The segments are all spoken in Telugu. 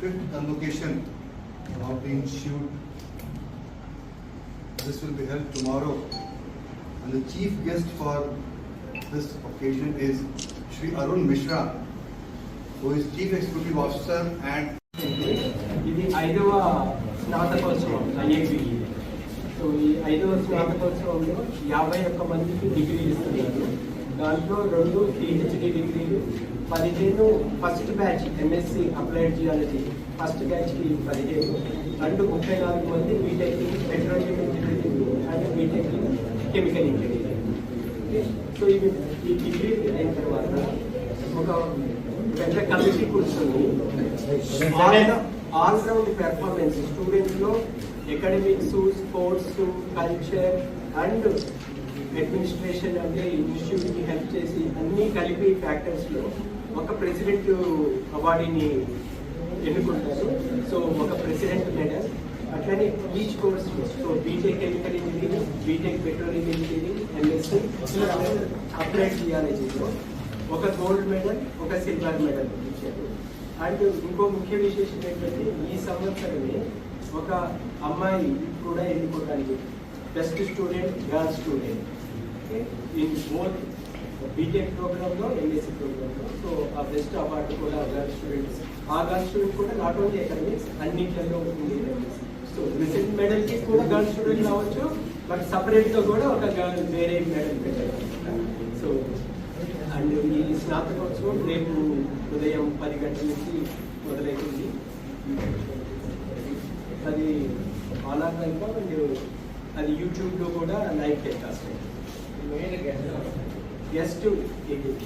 Fifth convocation of the institute. This will be held tomorrow. And the chief guest for this occasion is Shri Arun Mishra, who is Chief Executive Officer and ఇది ఐదవ స్నాతకోత్సవం ఐఐటి సో ఈ ఐదవ స్నాతకోత్సవంలో యాభై ఒక్క మందికి డిగ్రీ ఇస్తున్నారు దాంట్లో రెండు పిహెచ్డి డిగ్రీలు పదిహేను first batch MSc applied geology first బ్యాచ్కి పదిహేను అండ్ ముప్పై నాలుగు మంది BTech petroleum engineering and BTech chemical engineering so ఇవి ఈ డిగ్రీ అయిన తర్వాత ఒక పెద్ద కమిటీ కూర్చొని all round performance స్టూడెంట్స్లో academics sports culture and administration అంటే ఇన్స్టిట్యూట్ కలిపి ఫ్యాక్టర్స్లో ఒక ప్రెసిడెంట్ అవార్డుని ఎన్నుకుంటారు. సో ఒక ప్రెసిడెంట్ మెడల్ అట్లనే each course so BTech chemical engineering BTech petroleum engineering MSc applied జియాలజీలో ఒక గోల్డ్ మెడల్ ఒక సిల్వర్ మెడల్ ఇచ్చారు. అండ్ ఇంకో ముఖ్య విశేషం ఏంటంటే ఈ సంవత్సరమే ఒక అమ్మాయి కూడా ఎన్నుకోవడానికి best student girl student in both BTech ప్రోగ్రామ్లో ఎంఎస్సీ ప్రోగ్రామ్లో సో ఆ బెస్ట్ అవార్డు కూడా గర్ల్ స్టూడెంట్స్ ఆ గర్ల్ స్టూడెంట్ కూడా నాట్ ఓన్లీ అకాడమిక్స్ అన్నిట్లలో ఉంది సో ప్రెసెంట్ మెడల్కి కూడా గర్ల్ స్టూడెంట్ రావచ్చు బట్ సపరేట్గా కూడా ఒక గర్ల్ వేరే మెడల్ పెట్టారు సో అండ్ ఈ స్నాతకోత్సవం రేపు ఉదయం పది గంటల నుంచి మొదలవుతుంది అది ఆన్లైన్ అండ్ అది యూట్యూబ్లో కూడా live telecast guest ABP.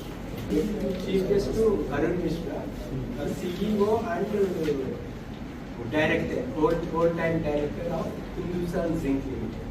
Chief guest to Arun Mishra, a CEO and uh, director, old, old time director of Hindustan Zinc Limited.